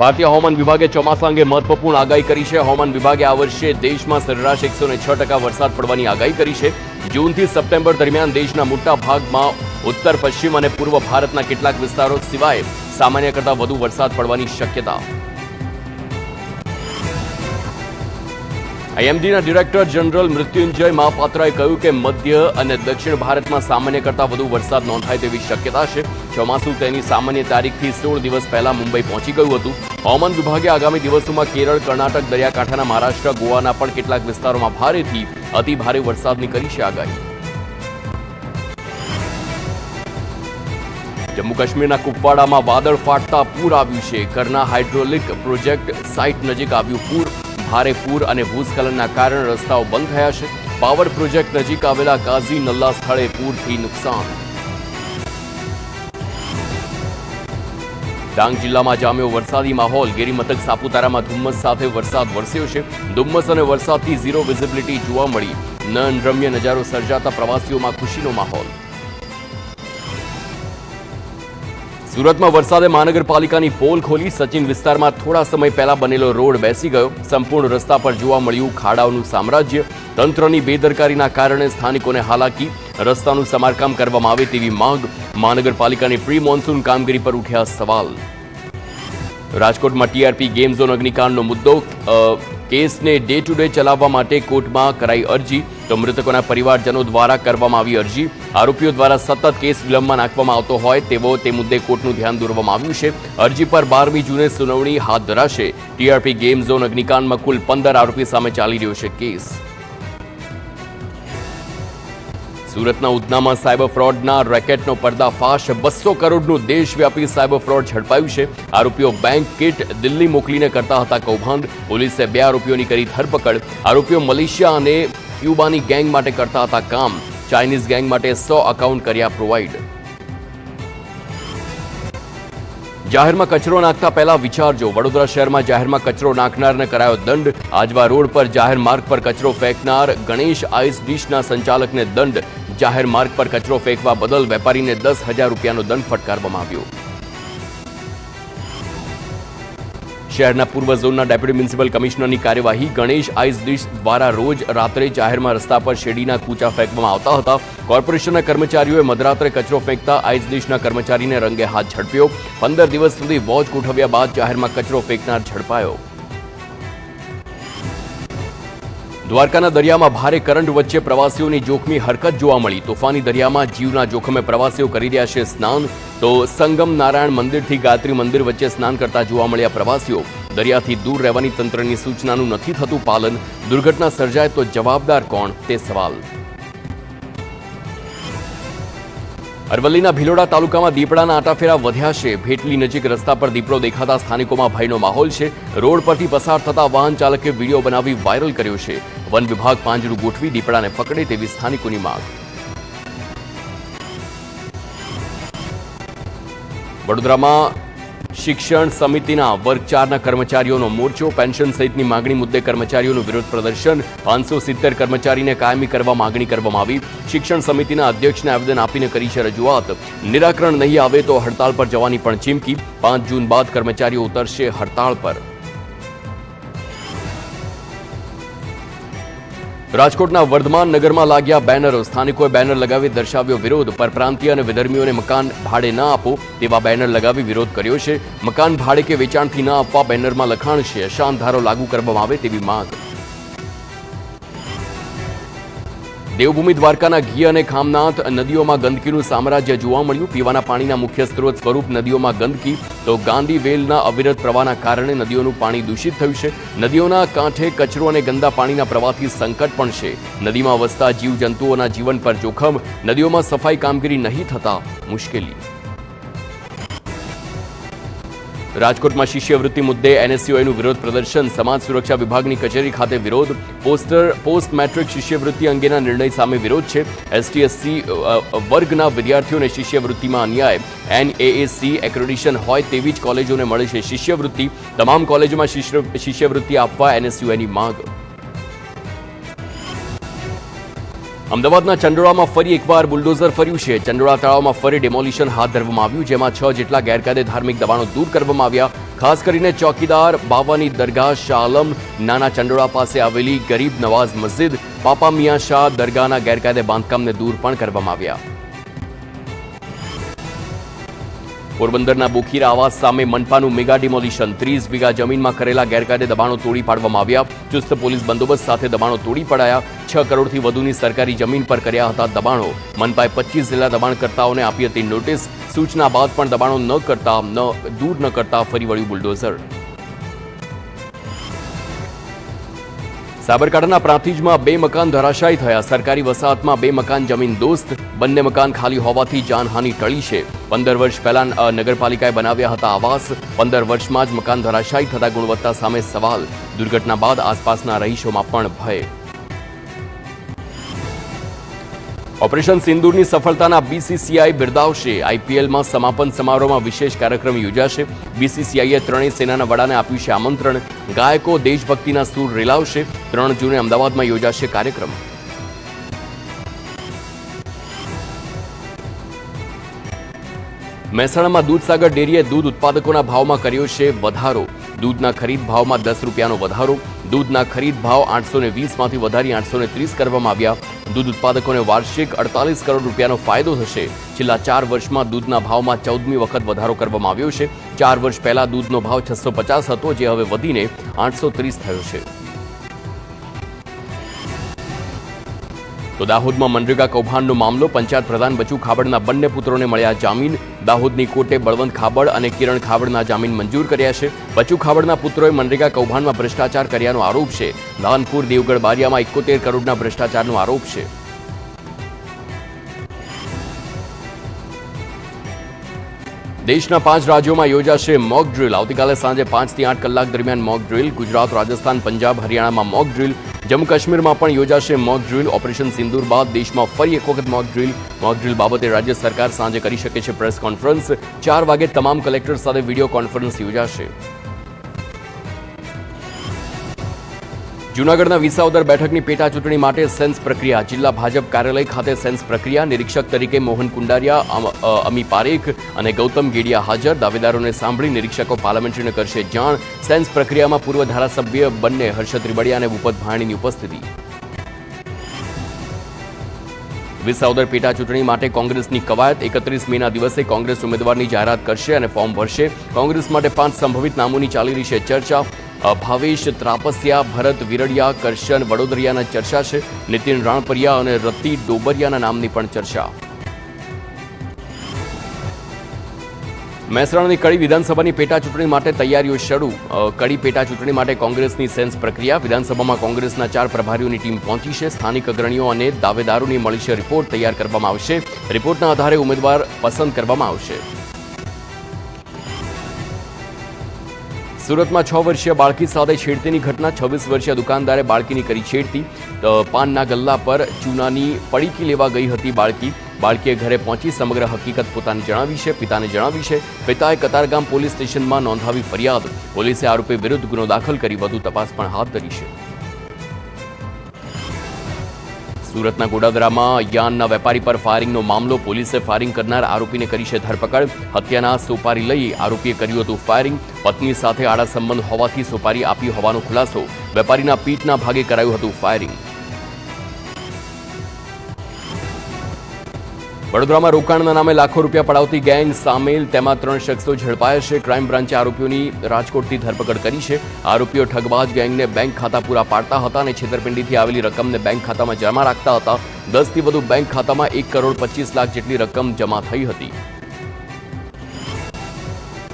ભારતીય હવામાન વિભાગે ચોમાસા અંગે મહત્વપૂર્ણ આગાહી કરી છે. હવામાન વિભાગે આ વર્ષે દેશમાં સરેરાશ એકસો છ ટકા વરસાદ પડવાની આગાહી કરી છે. જૂનથી સપ્ટેમ્બર દરમિયાન દેશના મોટા ભાગમાં ઉત્તર, પશ્ચિમ અને પૂર્વ ભારતના કેટલાક વિસ્તારો સિવાય સામાન્ય કરતાં વધુ વરસાદ પડવાની શક્યતા. આઈએમડીના ડિરેક્ટર જનરલ મૃત્યુંજય મહાપાત્રાએ કહ્યું કે મધ્ય અને દક્ષિણ ભારતમાં સામાન્ય કરતાં વધુ વરસાદ નોંધાય તેવી શક્યતા છે. ચોમાસું તેની સામાન્ય તારીખથી સોળ દિવસ પહેલા મુંબઈ પહોંચી ગયું હતું. હવામાન વિભાગે આગામી દિવસોમાં કેરળ, કર્ણાટક, દરિયાકાંઠાના મહારાષ્ટ્ર, ગોવાના પણ કેટલાક વિસ્તારોમાં ભારેથી અતિ વરસાદની કરી છે આગાહી. જમ્મુ કાશ્મીરના કુપવાડામાં વાદળ ફાટતા પૂર આવ્યું છે. કરના હાઇડ્રોલિક પ્રોજેક્ટ સાઇટ નજીક આવ્યું પૂર. ભારે પૂર અને ભૂસ્ખલનના કારણે રસ્તાઓ બંધ થયા છે. પાવર પ્રોજેક્ટ નજીક આવેલા કાઝી નલ્લા સ્થળે પૂરથી નુકસાન ડાંગ જિલ્લામાં જામ્યો વરસાદી માહોલ. ગિરિમથક, સાપુતારામાં ધુમ્મસ સાથે વરસાદ વરસ્યો છે. ધુમ્મસ અને વરસાદથી ઝીરો વિઝિબિલિટી જોવા મળી. નયનરમ્ય નજારો સર્જાતા પ્રવાસીઓમાં ખુશીનો માહોલ. સુરતમાં વરસાદે મહાનગરપાલિકાની પોલ ખોલી. સચિન વિસ્તારમાં થોડા સમય પહેલા બનેલો રોડ બેસી ગયો. સંપૂર્ણ રસ્તા પર જોવા મળ્યું ખાડાઓનું સામ્રાજ્ય. તંત્રની બેદરકારીના કારણે સ્થાનિકોને હાલાકી. રસ્તાનું સમારકામ કરવામાં આવે તેવી માંગ મહાનગરપાલિકાની પ્રી મોન્સૂન કામગીરી પર ઉઠ્યા સવાલ. રાજકોટમાં ટીઆરપી ગેમ ઝોન અગ્નિકાંડનો મુદ્દો કેસને ડે ટુ ડે ચલાવવા માટે કોર્ટમાં કરાઈ અરજી. તો મૃતકોના પરિવારજનો દ્વારા કરવામાં આવી અરજી. આરોપીઓ દ્વારા સતત કેસ વિલંબમાં નાખવામાં આવતો હોય તેવો તે મુદ્દે કોર્ટનું ધ્યાન દોરવામાં આવ્યું છે. અરજી પર બારમી જૂને સુનાવણી હાથ ધરાશે. ટીઆરપી ગેમ ઝોન અગ્નિકાંડમાં કુલ પંદર આરોપી સામે ચાલી રહ્યો છે કેસ. સુરતના ઉધનામાં સાયબર ફ્રોડના રેકેટનો પર્દાફાશ બસો કરોડનું દેશવ્યાપી સાયબર ફ્રોડ ઝડપાયું છે. આરોપીઓ બેંક કિટ દિલ્હી મોકલીને કરતા હતા કૌભાંડ. પોલીસે બે આરોપીઓની કરી ધરપકડ. આરોપીઓ મલેશિયા અને ક્યુબાની ગેંગ માટે કરતા હતા કામ. ચાઇનીઝ ગેંગ માટે સો અકાઉન્ટ કર્યા પ્રોવાઈડ જાહેરમાં કચરો નાખતા પહેલા વિચારજો વડોદરા શહેરમાં જાહેરમાં કચરો નાખનારને કરાયો દંડ. આજવા રોડ પર જાહેર માર્ગ પર કચરો ફેંકનાર ગણેશ આઈસ ડીશના સંચાલકને દંડ. જાહેર માર્ગ પર કચરો ફેંકવા બદલ વેપારીને દસ હજાર રૂપિયાનો દંડ ફટકારવામાં આવ્યો. શહેરના પૂર્વ ઝોનના ડેપ્યુટી મ્યુનિસિપલ કમિશનરની કાર્યવાહી ગણેશ આઈસ ડીશ દ્વારા રોજ રાત્રે જાહેરમાં રસ્તા પર શેરડીના કૂચા ફેંકવામાં આવતા હતા. કોર્પોરેશનના કર્મચારીઓએ મધરાત્રે કચરો ફેંકતા આઈસ ડીશના કર્મચારીને રંગે હાથ ઝડપ્યો. પંદર દિવસ સુધી વોચ ગોઠવ્યા બાદ જાહેરમાં કચરો ફેંકનાર ઝડપાયો. દ્વારકાના દરિયામાં ભારે કરંટ વચ્ચે પ્રવાસીઓની જોખમી હરકત જોવા મળી. તોફાની દરિયામાં જીવના જોખમે પ્રવાસીઓ કરી રહ્યા છે સ્નાન. તો સંગમ નારાયણ મંદિરથી ગાયત્રી મંદિર વચ્ચે સ્નાન કરતા જોવા મળ્યા પ્રવાસીઓ. દરિયાથી દૂર રહેવાની તંત્રની સૂચનાનું નથી થતું પાલન. દુર્ઘટના સર્જાય તો જવાબદાર કોણ? તે સવાલ. અરવલ્લીના ભિલોડા તાલુકામાં દીપડાના આટાફેરા વધ્યા છે. ભેટલી નજીક રસ્તા પર દીપડો દેખાતા સ્થાનિકોમાં ભયનો માહોલ છે. રોડ પરથી પસાર થતા વાહન ચાલકે વીડિયો બનાવી વાયરલ કર્યો છે. વન વિભાગ પાંજરું ગોઠવી દીપડાને પકડે તેવી સ્થાનિકોની માંગ. વડોદરામાં શિક્ષણ સમિતિના વર્ગ ચારના કર્મચારીઓનો મોરચો, પેન્શન સહિતની માંગણી મુદ્દે કર્મચારીઓનું વિરોધ પ્રદર્શન, પાંચસો સિત્તેર કર્મચારીને કાયમી કરવા માગણી કરવામાં આવી. શિક્ષણ સમિતિના અધ્યક્ષને આવેદન આપીને કરી છે રજૂઆત. નિરાકરણ નહીં આવે તો હડતાળ પર જવાની પણ ચીમકી. પાંચ જૂન બાદ કર્મચારીઓ ઉતરશે હડતાળ પર. રાજકોટના વર્ધમાન નગરમાં લાગ્યા બેનરો. સ્થાનિકોએ બેનર લગાવી દર્શાવ્યો વિરોધ. પરપ્રાંતીય અને વિધર્મીઓને મકાન ભાડે ના આપો તેવા બેનર લગાવી વિરોધ કર્યો છે. મકાન ભાડે કે વેચાણથી ના આપવા બેનરમાં લખાણ છે. શાંત ધારો લાગુ કરવામાં આવે તેવી માંગ. દેવભૂમિ દ્વારકાના ઘી અને ખામનાથ નદીઓમાં ગંદકીનું સામ્રાજ્ય જોવા મળ્યું. પીવાના પાણીના મુખ્ય સ્ત્રોત સ્વરૂપ નદીઓમાં ગંદકી, તો ગાંધી વેલના અવિરત પ્રવાહના કારણે નદીઓનું પાણી દૂષિત થયું છે. નદીઓના કાંઠે કચરો અને ગંદા પાણીના પ્રવાહથી સંકટ પણ છે. નદીમાં વસતા જીવજંતુઓના જીવન પર જોખમ, નદીઓમાં સફાઈ કામગીરી નહીં થતા મુશ્કેલી. રાજકોટમાં શિષ્યવૃત્તિ મુદ્દે એનએસયુઆઈનું વિરોધ પ્રદર્શન. સમાજ સુરક્ષા વિભાગની કચેરી ખાતે વિરોધ. પોસ્ટર, પોસ્ટ મેટ્રિક શિષ્યવૃત્તિ અંગેના નિર્ણય સામે વિરોધ છે. એસટીએસસી વર્ગના વિદ્યાર્થીઓને શિષ્યવૃત્તિમાં અન્યાય. એનએએસી એક્રેડિશન હોય તેવી જ કોલેજોને મળે છે શિષ્યવૃત્તિ. તમામ કોલેજોમાં શિષ્ય- શિષ્યવૃત્તિ આપવા એનએસયુઆઈની માંગ. અમદાવાદના ચંડોળામાં ફરી એકવાર બુલડોઝર ફર્યું છે. ચંડોળા તળાવમાં ફરી ડેમોલિશન હાથ ધરવામાં આવ્યું, જેમાં છ જેટલા ગેરકાયદે ધાર્મિક દબાણો દૂર કરવામાં આવ્યા. ખાસ કરીને ચોકીદાર બાવાની દરગાહ શાહ આલમ નાના ચંડોળા પાસે આવેલી ગરીબ નવાઝ મસ્જિદ પાપા મિયા શાહ દરગાહના ગેરકાયદે બાંધકામને દૂર પણ કરવામાં આવ્યા. પોરબંદરના બોખીરા આવાસ સામે મનપાનું મેગા ડિમોલિશન. ત્રીસ વીઘા જમીનમાં કરેલા ગેરકાયદે દબાણો તોડી પાડવામાં આવ્યા. ચુસ્ત પોલીસ બંદોબસ્ત સાથે દબાણો તોડી પડાયા. છ કરોડથી વધુની સરકારી જમીન પર કર્યા હતા દબાણો. મનપાએ પચીસ જેટલા દબાણકર્તાઓને આપી હતી નોટિસ. સૂચના બાદ પણ દબાણો ન કરતા, ન, દૂર ન કરતા ફરી વળ્યું બુલડોઝર. સાબરકાંઠાના પ્રાંતિજમાં બે મકાન ધરાશાયી થયા. સરકારી વસાહતમાં બે મકાન જમીન દોસ્ત, બંને મકાન ખાલી હોવાથી જાનહાની ટળી છે. પંદર વર્ષ પહેલા નગરપાલિકાએ બનાવ્યા હતા આવાસ. પંદર વર્ષમાં જ મકાન ધરાશાયી થતા ગુણવત્તા સામે સવાલ. દુર્ઘટના બાદ આસપાસના રહીશોમાં પણ ભય. ઓપરેશન સિંદૂરની સફળતાના બીસીસીઆઈ બિરદાવશે. આઈપીએલમાં સમાપન સમારોહમાં વિશેષ કાર્યક્રમ યોજાશે. બીસીસીઆઈએ ત્રણેય સેનાના વડાને આપ્યું છે આમંત્રણ. ગાયકો દેશભક્તિના સૂર રેલાવશે. ત્રણ જૂને અમદાવાદમાં યોજાશે કાર્યક્રમ. મહેસાણામાં દૂધસાગર ડેરીએ દૂધ ઉત્પાદકોના ભાવમાં કર્યો છે વધારો. દૂધના ખરીદ ભાવમાં દસ રૂપિયાનો વધારો, દૂધના ખરીદ ભાવ આઠસો ને વીસમાંથી વધારી આઠસો ને ત્રીસ કરવામાં આવ્યા. દૂધ ઉત્પાદકોને વાર્ષિક અડતાલીસ કરોડ રૂપિયાનો ફાયદો થશે. છેલ્લા ચાર વર્ષમાં દૂધના ભાવમાં ચૌદમી વખત વધારો કરવામાં આવ્યો છે. ચાર વર્ષ પહેલા દૂધનો ભાવ છસો પચાસ હતો, જે હવે વધીને આઠસો ત્રીસ થયો છે. તો દાહોદમાં મનરેગા કૌભાંડનો મામલો, પંચાયત પ્રધાન બચુ ખાબડના બંને પુત્રોને મળ્યા જામીન. દાહોદની કોર્ટે બળવંત ખાબડ અને કિરણ ખાબડના જામીન મંજૂર કર્યા છે. બચુ ખાબડના પુત્રોએ મનરેગા કૌભાંડમાં ભ્રષ્ટાચાર કર્યાનો આરોપ છે. ધાનપુર દેવગઢ, બારિયામાં એકોતેર કરોડના ભ્રષ્ટાચારનો આરોપ છે. દેશના પાંચ રાજ્યોમાં યોજાશે મોક ડ્રિલ. આવતીકાલે સાંજે પાંચથી આઠ કલાક દરમિયાન મોક ડ્રિલ. ગુજરાત, રાજસ્થાન, પંજાબ, હરિયાણામાં મોક ડ્રીલ. જમ્મુ કાશ્મીરમાં પણ યોજાશે મોક ડ્રીલ. ઓપરેશન સિંદૂર બાદ દેશમાં ફરી એક વખત મોક ડ્રીલ. મોક ડ્રીલ બાબતે રાજ્ય સરકાર સાંજે કરી શકે છે પ્રેસ કોન્ફરન્સ. ચાર વાગે તમામ કલેક્ટર સાથે વીડિયો કોન્ફરન્સ યોજાશે. જૂનાગઢના વિસાવદર બેઠકની પેટા ચૂંટણી માટે સેન્સ પ્રક્રિયા. જિલ્લા ભાજપ કાર્યાલય ખાતે સેન્સ પ્રક્રિયા. નિરીક્ષક તરીકે મોહન કુંડારિયા, અમી પારેખ અને ગૌતમ ગેડિયા હાજર. દાવેદારોને સાંભળી નિરીક્ષકો પાર્લામેન્ટરીને કરશે જાણ. સેન્સ પ્રક્રિયામાં પૂર્વ ધારાસભ્ય બંને હર્ષદ ત્રિબડિયા અને ભૂપત ભાણીની ઉપસ્થિતિ. વિસાવદર પેટા ચૂંટણી માટે કોંગ્રેસની કવાયત. એકત્રીસ મેના દિવસે કોંગ્રેસ ઉમેદવારની જાહેરાત કરશે અને ફોર્મ ભરશે. કોંગ્રેસ માટે પાંચ સંભવિત નામોની ચાલી રહી છે ચર્ચા. ભાવેશ ત્રાપસિયા, ભરત વિરડિયા કરશન વડોદરિયાના ચર્ચા છે. નીતિન રાણપરિયા અને રતિ ડોબરિયાના નામની પણ ચર્ચા. મહેસાણાની કડી વિધાનસભાની પેટા ચૂંટણી માટે તૈયારીઓ શરૂ. કડી પેટા ચૂંટણી માટે કોંગ્રેસની સેન્સ પ્રક્રિયા. વિધાનસભામાં કોંગ્રેસના ચાર પ્રભારીઓની ટીમ પહોંચી છે. સ્થાનિક અગ્રણીઓ અને દાવેદારોની મળી છે રિપોર્ટ તૈયાર કરવામાં આવશે. રિપોર્ટના આધારે ઉમેદવાર પસંદ કરવામાં આવશે. સુરતમાં છ વર્ષીય બાળકી સાથે છેડતીની ઘટના, છવ્વીસ વર્ષીય દુકાનદારે બાળકીની કરી છેડતી. પાનના ગલ્લા પર ચૂનાની પડીકી લેવા ગઈ હતી બાળકી. બાળકીએ ઘરે પહોંચી સમગ્ર હકીકત પોતાને જણાવી છે, પિતાને જણાવી છે. પિતાએ કતારગામ પોલીસ સ્ટેશનમાં નોંધાવી ફરિયાદ. પોલીસે આરોપી વિરુદ્ધ ગુનો દાખલ કરી વધુ તપાસ પણ હાથ ધરી છે. સુરતના ગોડાદરામાં યાનના વેપારી પર ફાયરિંગનો મામલો, પોલીસે ફાયરિંગ કરનાર આરોપીને કરી છે ધરપકડ. હત્યાના સોપારી લઈ આરોપીએ કર્યું હતું ફાયરિંગ. પત્ની સાથે આડા સંબંધ હોવાથી સોપારી આપી હોવાનો ખુલાસો વેપારીના પીઠના ભાગે કરાયું હતું ફાયરિંગ. વડોદરામાં રોકાણના નામે લાખો રૂપિયા પડાવતી ગેંગ સામેલ, તેમાં ત્રણ શખ્સો ઝડપાયા છે. ક્રાઇમ બ્રાન્ચે આરોપીઓની રાજકોટથી ધરપકડ કરી છે. આરોપીઓ ઠગબાજ ગેંગને બેંક ખાતા પૂરા પાડતા હતા અને છેતરપિંડીથી આવેલી રકમને બેંક ખાતામાં જમા રાખતા હતા. દસથી વધુ બેંક ખાતામાં એક કરોડ પચીસ લાખ જેટલી રકમ જમા થઈ હતી.